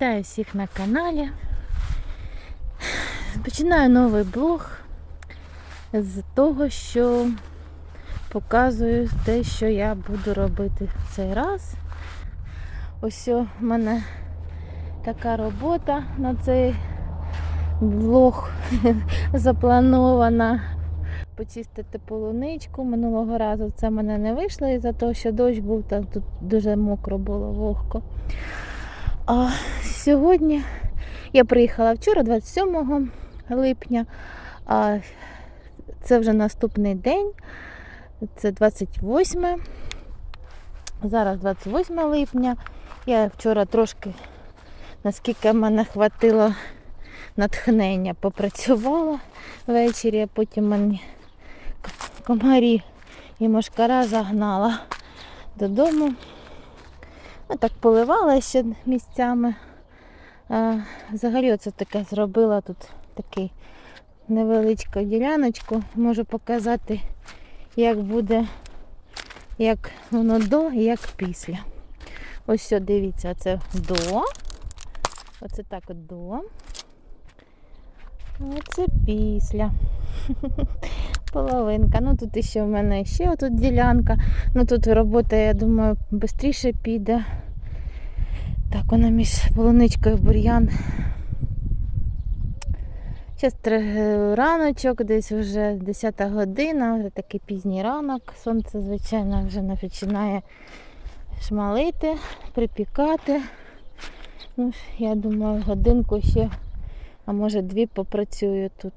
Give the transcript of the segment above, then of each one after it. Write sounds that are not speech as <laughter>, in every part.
Вітаю всіх на каналі. Починаю новий блог з того, що показую те, що я буду робити в цей раз. Ось у мене така робота на цей влог <laughs> запланована. Почистити полуничку. Минулого разу це в мене не вийшло із-за того, що дощ був, там тут дуже мокро було вогко. А сьогодні я приїхала вчора, 27 липня. А це вже наступний день. Це 28. Зараз 28 липня. Я вчора трошки, наскільки мене хватило натхнення, попрацювала ввечері, а потім мені комарі і мошкара загнала додому. Ну, так поливала ще місцями. Взагалі оце таке зробила тут такий невеличку діляночку. Можу показати, як буде, як воно до і як після. Ось дивіться, це до. Оце так от до. Оце після. <laughs> Половинка. Ну тут ще в мене ще отут ділянка. Ну тут робота, я думаю, швидше піде. Так, вона між полуничкою бур'ян. Зараз раночок, десь вже 10 година, вже такий пізній ранок. Сонце, звичайно, вже починає шмалити, припікати. Ну, я думаю, годинку ще, а може дві попрацюю тут.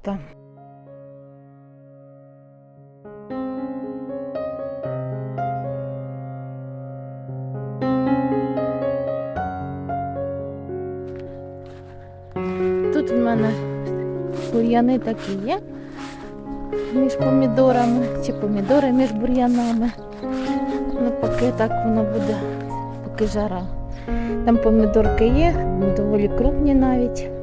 Тут в мене бур'яни такі є між помідорами, чи помідори між бур'янами. Ну, поки так воно буде, поки жара. Там помідорки є, доволі крупні навіть.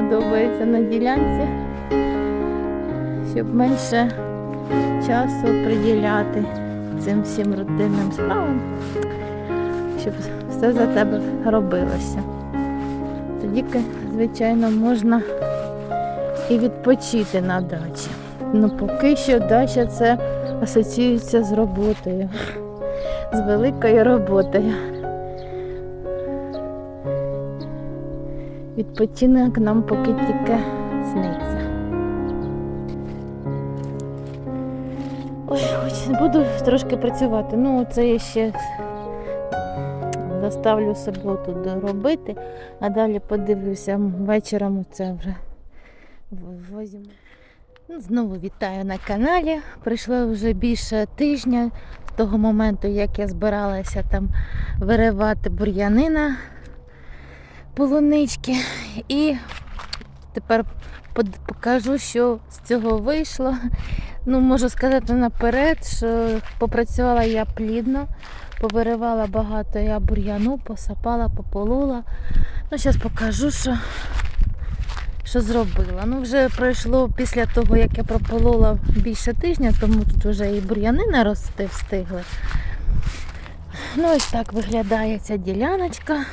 Подобається на ділянці, щоб менше часу приділяти цим всім рутинним справам, щоб все за тебе робилося. Тоді, звичайно, можна і відпочити на дачі. Ну, поки що дача це асоціюється з роботою, з великою роботою. Відпочинок нам поки тільки сниться. Ой, хоч буду трошки працювати. Ну, це я ще заставлю суботу доробити, а далі подивлюся вечором це вже возьму. Ну, Знову вітаю на каналі. Пройшло вже більше тижня з того моменту, як я збиралася там виривати бур'янина полунички. І тепер покажу, що з цього вийшло. Ну, можу сказати наперед, що попрацювала я плідно, повиривала багато я бур'яну, посапала, пополола. Ну, зараз покажу, що, що зробила. Ну, вже пройшло після того, як я прополола більше тижня, тому тут вже і бур'яни нарости встигли. Ну, ось так виглядає ця діляночка.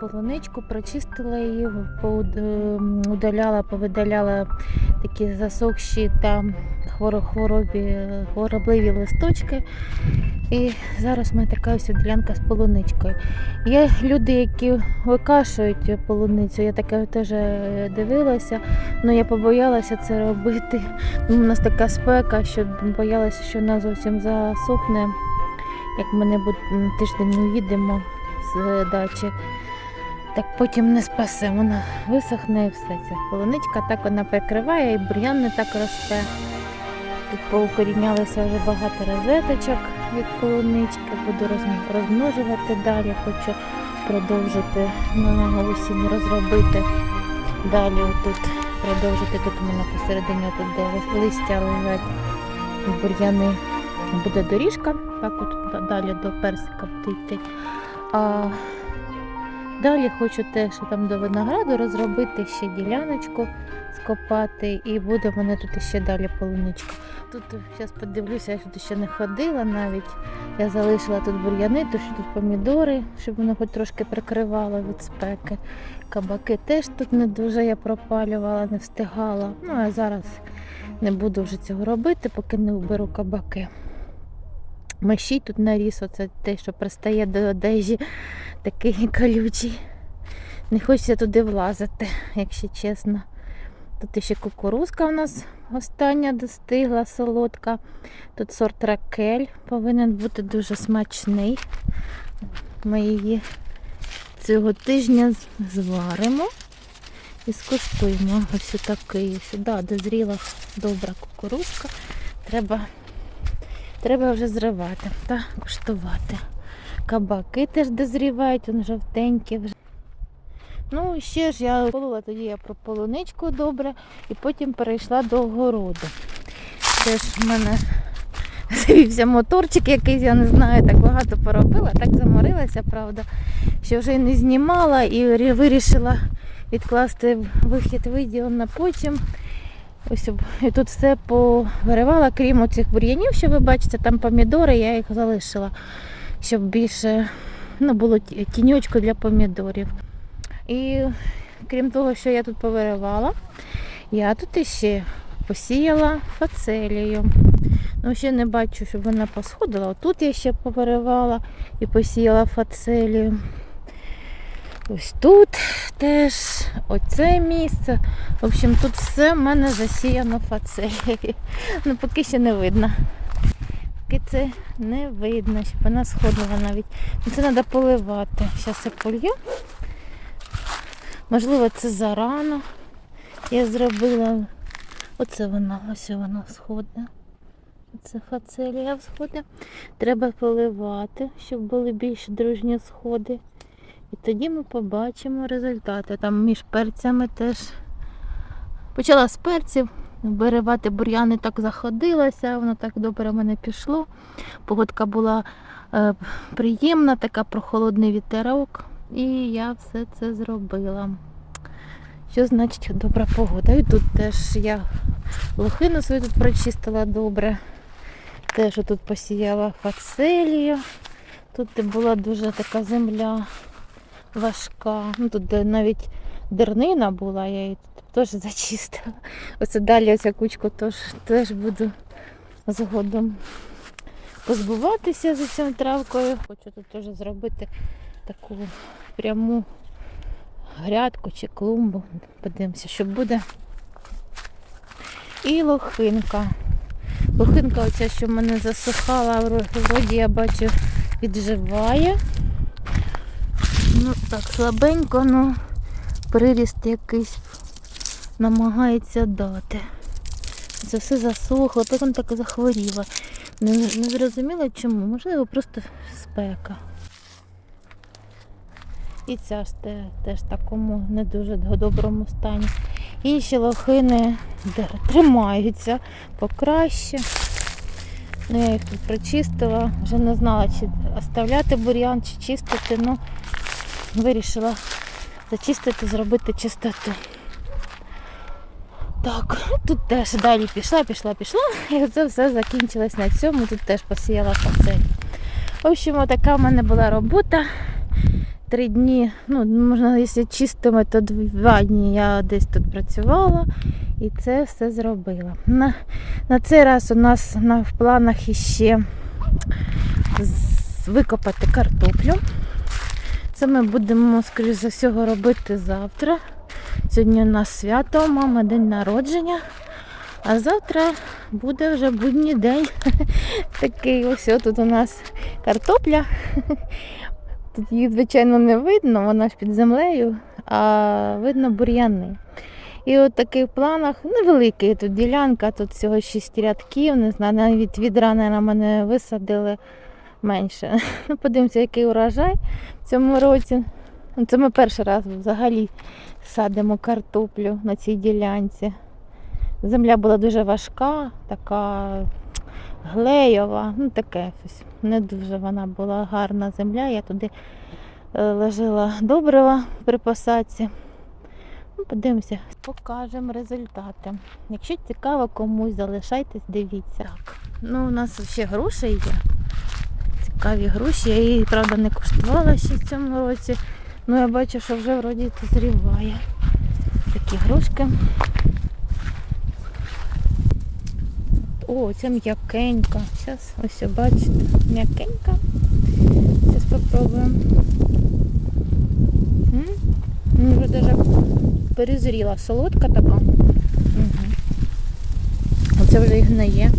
Полуничку, прочистила її, ем, удаляла, повидаляла такі засохші та хворобі, хворобливі листочки. І зараз в мене така ось ділянка з полуничкою. Є люди, які викашують полуницю, я таке теж е, дивилася, але я побоялася це робити. Ну, У нас така спека, що боялася, що вона зовсім засохне, як ми не тиждень не їдемо з дачі. Так потім не спасе, вона висохне і все. Ця полуничка так вона прикриває і бур'ян не так росте. Тут поукорінялося вже багато розеточок від полунички, буду розмножувати далі, хочу продовжити на осінь розробити Далі тут продовжити тут у мене посередині тут де листя лежать бур'яни. Буде доріжка, так от далі до персика буде йти. А далі хочу теж там до винограду розробити ще діляночку, скопати, і буде в мене тут ще далі полуничка. Тут зараз подивлюся, я тут ще не ходила навіть. Я залишила тут бур'яни, що тут помідори, щоб воно хоч трошки прикривало від спеки. Кабаки теж тут не дуже я пропалювала, не встигала. Ну а зараз не буду вже цього робити, поки не вберу кабаки. Мещій тут наріс, оце те, що пристає до одежі, такий колючий. Не хочеться туди влазити, якщо чесно. Тут ще кукурузка у нас остання достигла, солодка. Тут сорт ракель повинен бути дуже смачний. Ми її цього тижня зваримо і скуштуємо. Ось такий. Сюди дозріла добра кукурузка. Треба, треба вже зривати та куштувати. Кабаки теж дозрівають, вони жовтенькі вже. Ну, ще ж я полола тоді я про полуничку добре, і потім перейшла до городу. Теж в мене <laughs> завівся моторчик якийсь, я не знаю, так багато поробила, так заморилася, правда, що вже не знімала і вирішила відкласти вихід відео на потім. Ось і тут все повиривала, крім оцих бур'янів, що ви бачите, там помідори, я їх залишила, щоб більше ну, було ті- тіньочку для помідорів. І крім того, що я тут повиривала, я тут іще посіяла фацелію. Ну, ще не бачу, щоб вона посходила. Отут я ще повиривала і посіяла фацелію. Ось тут теж оце місце. В общем, тут все в мене засіяно фацелією. <laughs> Ну, поки ще не видно. Поки це не видно, щоб вона сходила навіть. Ну, Це треба поливати. Зараз я полью. Можливо, це зарано. Я зробила. Оце вона, ось вона сходить. Це фацелія сходить. Треба поливати, щоб були більш дружні сходи. І тоді ми побачимо результати. Там між перцями теж почала з перців. Виривати бур'яни так заходилася, воно так добре в мене пішло. Погодка була е, приємна, така прохолодний вітерок. І я все це зробила. Що значить добра погода? І тут теж я лохину свою тут прочистила добре. Теж тут посіяла фацелію. Тут була дуже така земля важка. Ну, тут навіть дернина була, я її теж зачистила. Оце далі оця кучку теж, теж буду згодом позбуватися за цією травкою. Хочу тут теж зробити таку пряму грядку чи клумбу. Подивимося, що буде. І лохинка. Лохинка оця, що мене засухала, вро- вроді я бачу, відживає. Ну так, слабенько, ну приріст якийсь намагається дати. Це все засохло, так і захворіла. Не, не зрозуміла чому, можливо, просто спека. І ця ж те, теж такому не дуже доброму стані. Інші лохини де- тримаються покраще. Ну, я їх тут прочистила, вже не знала, чи оставляти бур'ян, чи чистити. Ну, вирішила зачистити, зробити чистоту. Так, тут теж далі пішла, пішла, пішла. І це все закінчилось на цьому. Тут теж посіяла фацель. В общем, така в мене була робота. Три дні, ну, можна, якщо чистими, то два дні я десь тут працювала і це все зробила. На, на цей раз у нас на, в планах іще викопати картоплю. Це ми будемо, скоріш за всього, робити завтра. Сьогодні у нас свято, у мами день народження. А завтра буде вже будній день. <laughs> Такий ось тут у нас картопля. <laughs> Тут її, звичайно, не видно, вона ж під землею, а видно бур'яни. І от такий в планах невеликий тут ділянка, тут всього 6 рядків, не знаю, навіть відра на мене висадили менше. <laughs> Подивимося, який урожай в цьому році. Ну, Це ми перший раз взагалі садимо картоплю на цій ділянці. Земля була дуже важка, така глейова, ну таке щось. Не дуже вона була гарна земля. Я туди е, ложила добрива при посадці. Ну, подивимося, покажемо результати. Якщо цікаво комусь, залишайтесь, дивіться. Так, ну у нас ще груші є. Цікаві груші. Я її, правда, не куштувала ще в цьому році. Ну я бачу, що вже вроді дозріває. Такі грушки. О, це м'якенька. Зараз ось бачите, м'якенька. Зараз спробуємо. Ну, вже даже перезріла, солодка така. Угу. Оце вже і гниє.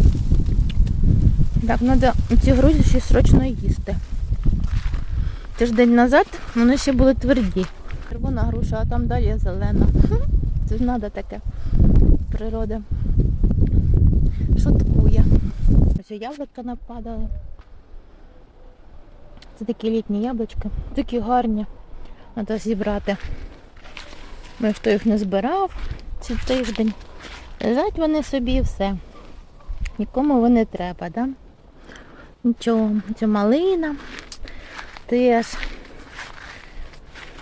Так, треба ці грузі ще срочно їсти. Тиждень назад вони ще були тверді. Червона груша, а там далі зелена. Це ж треба таке. Природа шуткує. Ось яблука нападали. Це такі літні яблучки. Такі гарні. Треба зібрати. Ми хто їх не збирав цей тиждень. Лежать вони собі і все. Нікому вони треба, да? Нічого, це малина теж.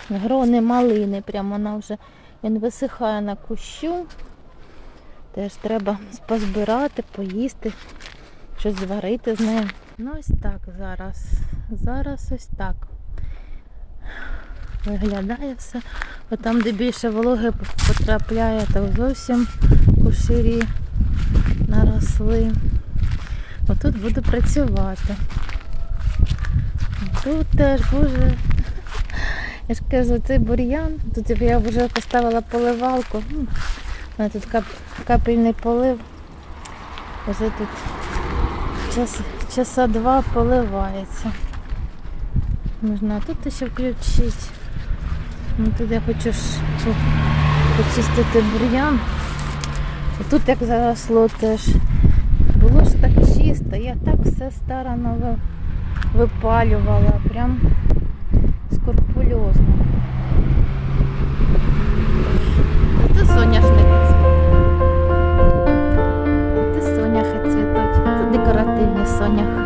Грони малини, прямо вона вже він висихає на кущу. Теж треба позбирати, поїсти, щось зварити з нею. Ну ось так зараз. Зараз ось так. Виглядає все. Бо там, де більше вологи потрапляє, так зовсім куширі наросли. Отут буду працювати. Тут теж, боже. Я ж кажу, цей бур'ян. Тут я вже поставила поливалку. У мене тут кап, капельний полив. Вже тут час, часа два поливається. Можна тут ще включити. Ну, тут я хочу почистити бур'ян. Тут як заросло теж. Чисто, я так все старано випалювала, прям скорпульозно. Це соняшники цвітуть. Це соняхи цвітуть. Це декоративні соняхи.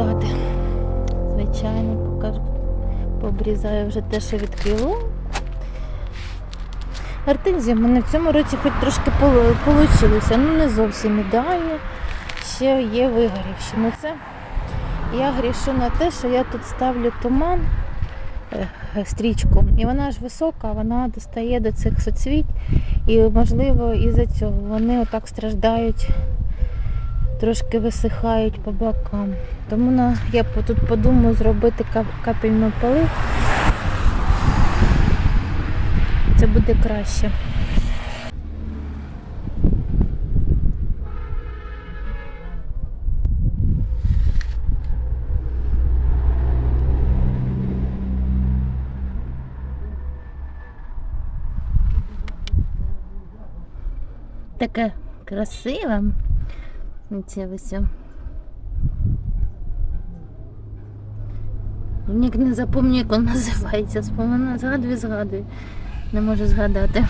Потім. Звичайно, покажу. Пообрізаю вже те, що відкрило. Гортензія в мене в цьому році хоч трошки вийшло. Ну не зовсім ідеально. Ще є вигорівші. Ну це я грішу на те, що я тут ставлю туман, е, стрічку, і вона ж висока, вона достає до цих соцвіть. І можливо із-за цього вони отак страждають трошки висихають по бокам. Тому на, я тут подумаю зробити капельну полив. Це буде краще. Таке красиве. Ось. Ніяк не запам'ятаю, як він <laughs> називається. Спомина, згадую, згадую. Не можу згадати.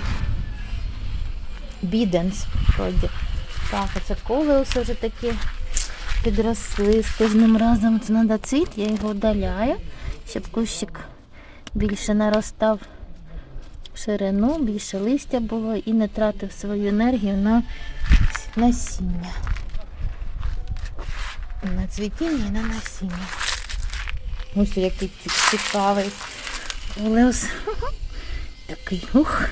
Біденс, вроді. Так, оце колеуси вже такі підросли з кожним разом. Це треба цвіт, я його удаляю, щоб кущик більше наростав в ширину, більше листя було і не тратив свою енергію на насіння. На цвітіння і на насіння. Ось який цікавий. Колеус. Такий ух,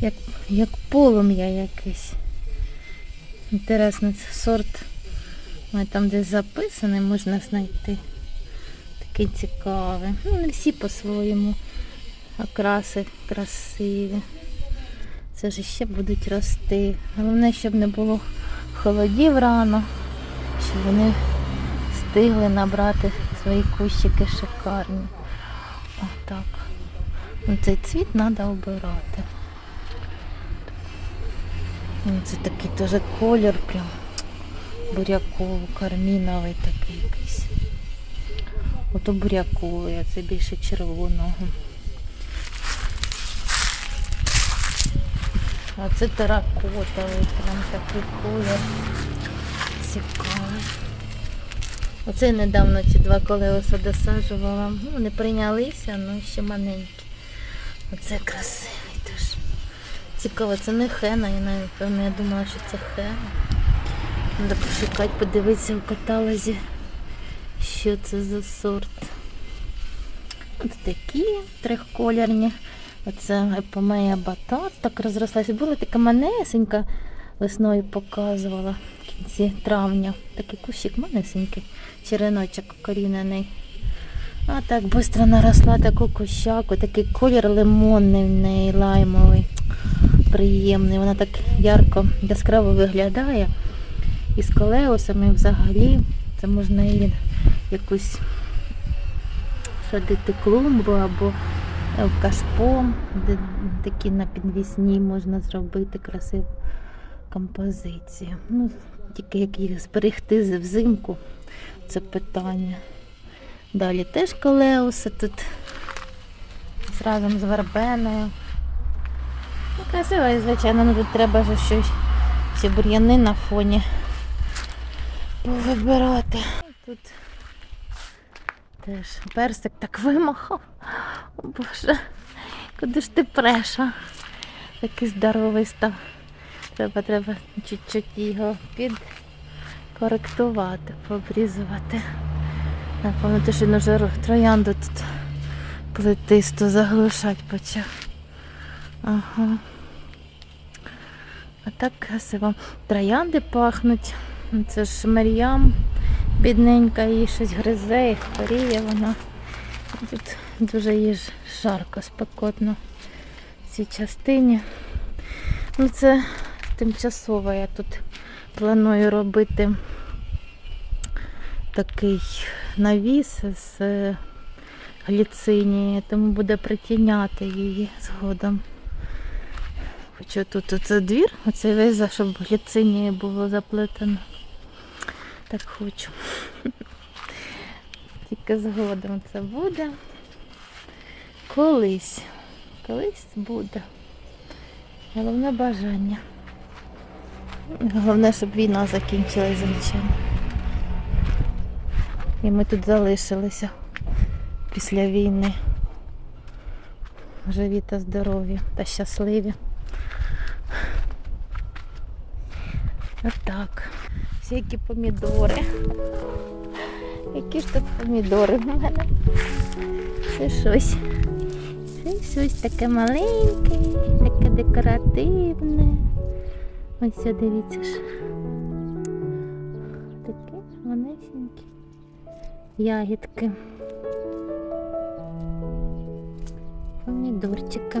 як, як полум'я якесь. Інтересно, це сорт. Там десь записаний, можна знайти. Такий цікавий. Ну, не всі по-своєму. Окраси красиві. Це ж ще будуть рости. Головне, щоб не було холодів рано, щоб вони встигли набрати свої кущики шикарні. Отак. Ну, Цей цвіт треба обирати. Ну, Це такий теж колір прям буряково, карміновий такий якийсь. Ото буряковий, а це більше червоного. А це теракотовий, прям такий колір. Цікавий. Оце недавно ці два колеса досаджувала. Ну, вони прийнялися, але ще маленькі. Оце красивий теж. Цікаво, це не хена, я навіть певно, я думала, що це хена. Треба пошукати, подивитися в каталозі, що це за сорт. Ось такі трьохколірні. Оце епомея батат так розрослася. Була така манесенька, весною показувала в кінці травня. Такий кущик манесенький, череночок корінений. А так швидко наросла таку кущаку, такий колір лимонний в неї, лаймовий, приємний. Вона так ярко, яскраво виглядає. І з колеусами взагалі це можна і якусь садити клумбу або в кашпо, де такі на підвісні можна зробити красиву композицію. Ну, тільки як їх зберегти взимку, це питання. Далі теж колеуси тут разом з вербеною. Ну, красиво, звичайно, ну тут треба ж щось, всі бур'яни на фоні повибирати. Тут теж персик так вимахав. О Боже, куди ж ти преша? Такий здоровий став. Треба, треба чуть-чуть його підкоректувати, пообрізувати. Напевно, те, що він вже троянду тут плетисту заглушать почав. Ага. А так красиво. Троянди пахнуть. Це ж Мар'ям, бідненька, їй щось гризе і хворіє вона. Тут дуже їй жарко, спекотно в цій частині. Ну, це тимчасово я тут планую робити такий навіс з е, гліцинії, тому буде притіняти її згодом. Хочу тут оце двір, оцей весь, щоб гліцинії було заплетено. Так хочу. <laughs> Тільки згодом це буде. Колись. Колись буде. Головне бажання. Головне, щоб війна закінчилась, звичайно. І ми тут залишилися після війни. Живі та здорові та щасливі. Отак. Всякі помідори. Які ж тут помідори в мене? Це щось. Це щось таке маленьке, таке декоративне. Ось це дивіться ж. Таке манесенькі ягідки. Помідорчики.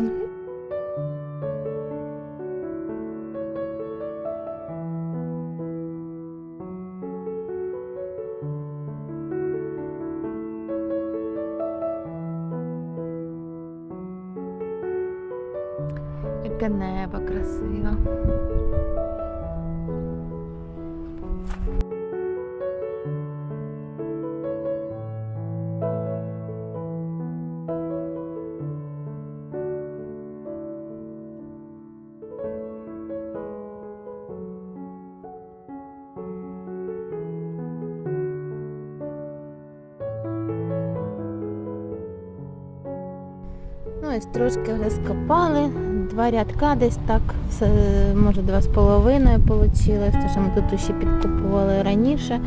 Яке небо красиве. Ось трошки вже скопали. Два рядка десь так, може два з половиною вийшло, тому що ми тут ще підкупували раніше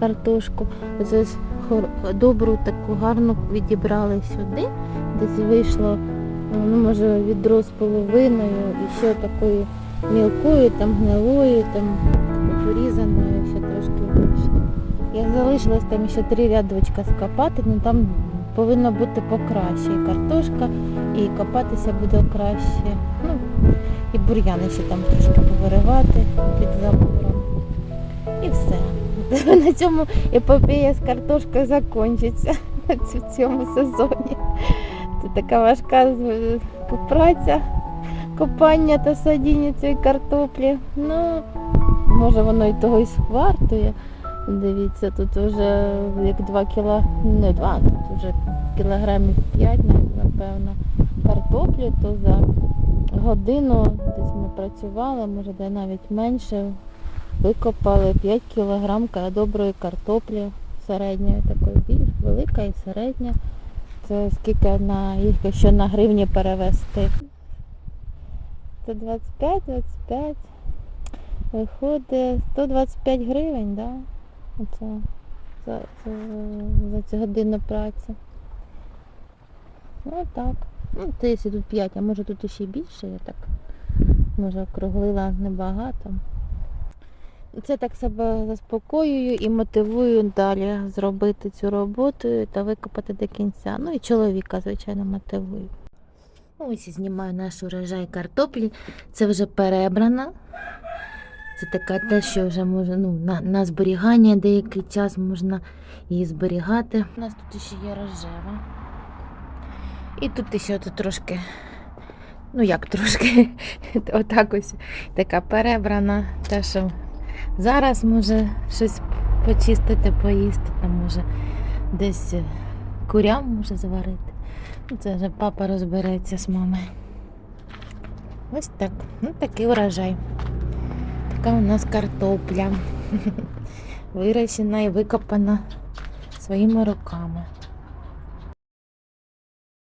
картошку. Ось ось добру таку гарну відібрали сюди. Десь вийшло, ну може відро з половиною і ще такою мілкою, там гнилою, там порізаною, ще трошки вийшло. Я залишилось там ще три рядочка скопати, ну там повинно бути покраще. І картошка, і копатися буде краще. Ну, і бур'яни ще там трошки повиривати під забором. І все. <laughs> На цьому епопея з картошкою закінчиться <laughs> в цьому сезоні. Це така важка праця, копання та садіння цієї картоплі. Ну, може воно і того й вартує. Дивіться, тут вже як 2 кіла, не 2, тут вже кілограмів 5, напевно, картоплі, то за годину десь ми працювали, може де навіть менше, викопали 5 кілограм доброї картоплі середньої, такої більш велика і середня. Це скільки на їх якщо на гривні перевести. Це 25, 25. Виходить 125 гривень, да? Оце за, за, за цю годину праці. Ну так. Ну, це якщо тут 5, а може тут ще більше, я так може округлила небагато. Це так себе заспокоюю і мотивую далі зробити цю роботу та викопати до кінця. Ну і чоловіка, звичайно, мотивую. Ось і знімаю наш урожай картоплі. Це вже перебрана. Це така те, що вже може ну, на, на зберігання деякий час можна її зберігати. У нас тут ще є рожева. І тут ще тут трошки, ну як трошки, <laughs> отак ось така перебрана. Те, що зараз може щось почистити, поїсти, там може десь курям може заварити. Ну, Це вже папа розбереться з мамою. Ось так. Ну такий урожай. Така у нас картопля. <laughs> Вирощена і викопана своїми руками.